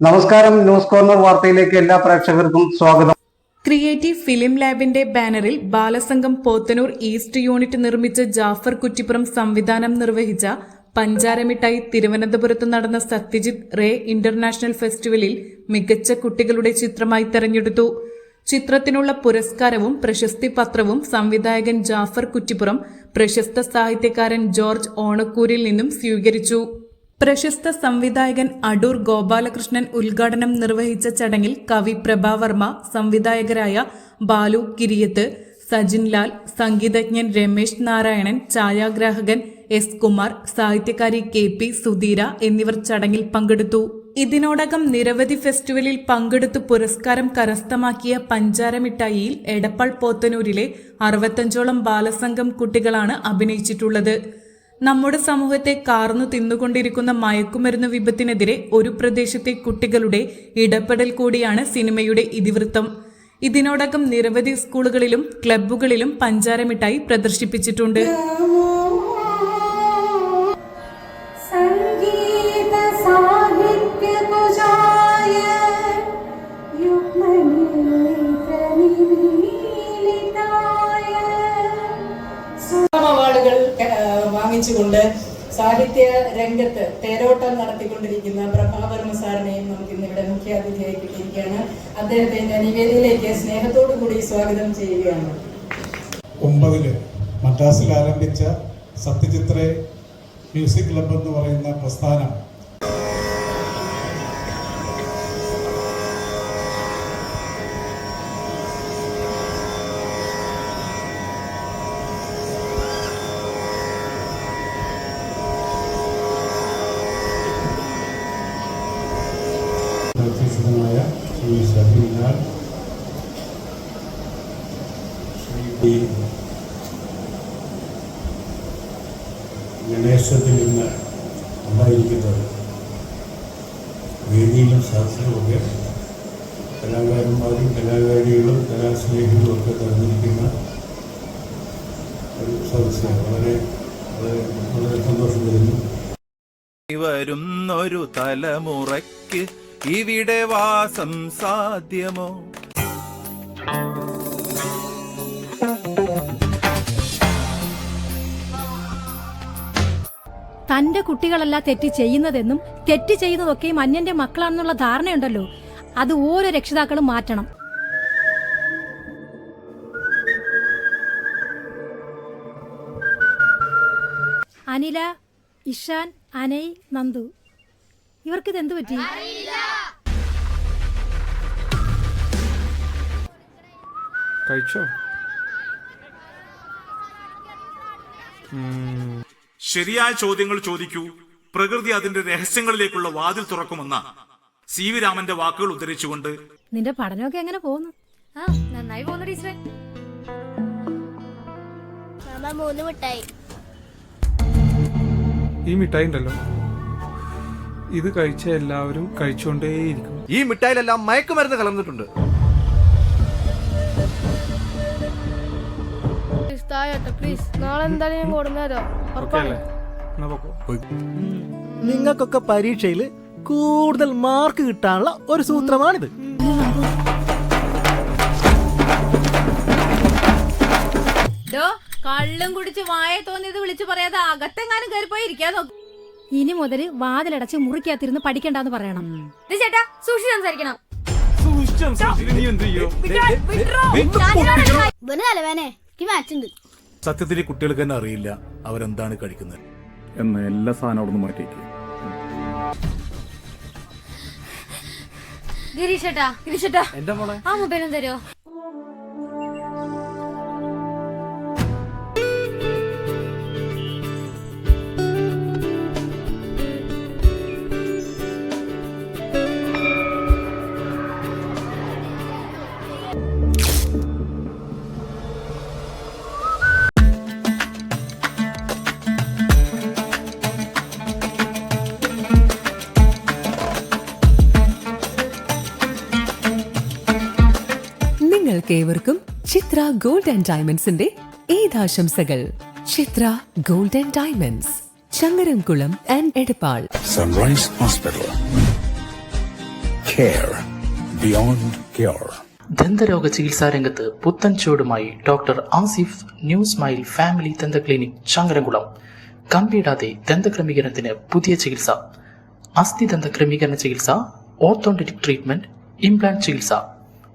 നമസ്കാരം news corner വാർത്തയിലേക്ക് എല്ലാ പ്രേക്ഷകർക്കും സ്വാഗതം. ക്രിയേറ്റീവ് ഫിലിം ലാബിന്റെ ബാനറിൽ ബാലസംഘം പോത്തനൂർ ഈസ്റ്റ് യൂണിറ്റ് നിർമ്മിച്ച ജാഫർ കുറ്റിപ്പുറം സംവിധാനം നിർവഹിച്ച പഞ്ചാരമിഠായി തിരുവനന്തപുരത്ത് നടന്ന സത്യജിത് റേ ഇന്റർനാഷണൽ ഫെസ്റ്റിവലിൽ മികച്ച കുട്ടികളുടെ ചിത്രമായി തെരഞ്ഞെടുത്തു. ചിത്രത്തിനുള്ള പുരസ്കാരവും പ്രശസ്തി പത്രവും സംവിധായകൻ ജാഫർ കുറ്റിപ്പുറം പ്രശസ്ത സാഹിത്യകാരൻ ജോർജ് ഓണക്കൂരിൽ നിന്നും സ്വീകരിച്ചു. പ്രശസ്ത സംവിധായകൻ അടൂർ ഗോപാലകൃഷ്ണൻ ഉദ്ഘാടനം നിർവഹിച്ച ചടങ്ങിൽ കവി പ്രഭാവർമ്മ സംവിധായകരായ ബാലു കിരിയത്ത് സജിൻലാൽ സംഗീതജ്ഞൻ രമേശ് നാരായണൻ ഛായാഗ്രാഹകൻ എസ് കുമാർ സാഹിത്യകാരി കെ പി സുധീര എന്നിവർ ചടങ്ങിൽ പങ്കെടുത്തു. ഇതിനോടകം നിരവധി ഫെസ്റ്റിവലിൽ പങ്കെടുത്ത് പുരസ്കാരം കരസ്ഥമാക്കിയ പഞ്ചാരമിഠായിയിൽ എടപ്പാൾ പോത്തനൂരിലെ അറുപത്തഞ്ചോളം ബാലസംഘം കുട്ടികളാണ് അഭിനയിച്ചിട്ടുള്ളത്. നമ്മുടെ സമൂഹത്തെ കാർന്നു തിന്നുകൊണ്ടിരിക്കുന്ന മയക്കുമരുന്ന് വിപത്തിനെതിരെ ഒരു പ്രദേശത്തെ കുട്ടികളുടെ ഇടപെടൽ കൂടിയാണ് സിനിമയുടെ ഇതിവൃത്തം. ഇതിനോടകം നിരവധി സ്കൂളുകളിലും ക്ലബ്ബുകളിലും പഞ്ചാരമിട്ടായി പ്രദർശിപ്പിച്ചിട്ടുണ്ട്. ഏഹ്, വാങ്ങിച്ചുകൊണ്ട് സാഹിത്യ രംഗത്ത് തേരോട്ടം നടത്തിക്കൊണ്ടിരിക്കുന്ന പ്രഭാവർമ്മ സാറിനെയും നമുക്ക് ഇന്നിവിടെ മുഖ്യാതിഥിയായി കിട്ടിയിരിക്കുകയാണ്. അദ്ദേഹത്തെ ഈ സ്നേഹത്തോടു കൂടി സ്വാഗതം ചെയ്യുകയാണ്. ഒമ്പതിൽ മദ്രാസിൽ ആരംഭിച്ച സത്യചിത്രേ മ്യൂസിക് ക്ലബ്ബ് എന്ന് പറയുന്ന പ്രസ്ഥാനം ശ്രീ ഡി ഗണേശത്തിൽ നിന്ന് ഉണ്ടായിരിക്കുന്നത് വേദിയിലും ശാസ്ത്രമൊക്കെ കലാകാരന്മാരും കലാകാരികളും കലാസ്നേഹികളും ഒക്കെ തെരഞ്ഞെടുക്കുന്ന ഒരു സദസ്സാണ് വളരെ വളരെ വളരെ സന്തോഷം തരുന്നു വരുന്നൊരു തലമുറയ്ക്ക് ഇവിടെ വാസം സാധ്യമോ? തന്റെ കുട്ടികളല്ല തെറ്റ് ചെയ്യുന്നതെന്നും തെറ്റ് ചെയ്യുന്നതൊക്കെയും അന്യന്റെ മക്കളാണെന്നുള്ള ധാരണയുണ്ടല്ലോ. അത് ഓരോ രക്ഷിതാക്കളും മാറ്റണം. അനില ഇഷാൻ അനൈ നന്ദു. ഇവർക്കിത് എന്തു പറ്റി? കഴിച്ചോ? ശരിയായ ചോദ്യങ്ങൾ ചോദിക്കൂ. പ്രകൃതി അതിന്റെ രഹസ്യങ്ങളിലേക്കുള്ള വാതിൽ തുറക്കുമെന്ന സി വി രാമന്റെ വാക്കുകൾ ഉദ്ധരിച്ചുകൊണ്ട് നിന്റെ പഠനമൊക്കെ എങ്ങനെ പോകുന്നു? നന്നായി പോകുന്നു ടീച്ചറെ. മൂന്ന് മിഠായി. ഈ മിഠായി ഉണ്ടല്ലോ ഇത് കഴിച്ച എല്ലാവരും കഴിച്ചുകൊണ്ടേയിരിക്കും ഈ മിഠായിലെല്ലാം മയക്കുമരുന്ന് കലർന്നിട്ടുണ്ട്. പ്ലീസ് നാളെ എന്തായാലും ഞാൻ കൊടുന്നേരോ നിങ്ങൾക്കൊക്കെ പരീക്ഷയിൽ കൂടുതൽ മാർക്ക് കിട്ടാനുള്ള ഒരു സൂത്രമാണിത്. കള്ളും കുടിച്ച് വായ തോന്നിയത് വിളിച്ചു പറയാതെ അകത്തെങ്ങാനും കയറിപ്പോയി ഇരിക്കാൻ നോക്കും. ഇനി മുതൽ വാതിലടച്ച് മുറിക്കകത്തിരുന്ന് പഠിക്കണ്ടെന്ന് പറയണം. ചേട്ടാ സൂക്ഷിച്ച് സംസാരിക്കണം. ഇവന് തലവേനെ സത്യത്തിൽ കുട്ടികൾക്ക് തന്നെ അറിയില്ല അവരെന്താണ് കഴിക്കുന്നത്. എന്ന എല്ലാ സാധനം അവിടെ നിന്ന് മാറ്റിയേക്ക്. ഗിരീഷേട്ടാ ഗിരീഷേട്ടാ. എന്താ മോളെ? ആ മൊബൈലും തരുമോ നിങ്ങൾക്കേവർക്കും ചിത്ര ഗോൾഡ് ആൻഡ് ഡയമണ്ട്സിന്റെ ഏതാശംസകൾ. Chithra gold and diamonds Changaramkulam and Edappal. Sunrise hospital care beyond care ദന്തരോഗ ചികിത്സാ രംഗത്ത് പുത്തൻ ചുവടുമായി doctor Asif new smile family ദന്ത ക്ലിനിക് ചങ്ങരംകുളം. കമ്പിയിടാതെ ദന്തക്രമീകരണത്തിന് പുതിയ ചികിത്സ. അസ്ഥി ദന്ത ക്രമീകരണ ചികിത്സ ഓർത്തോണ്ടറ്റിക് ട്രീറ്റ്മെന്റ് ഇംപ്ലാന്റ് ചികിത്സ.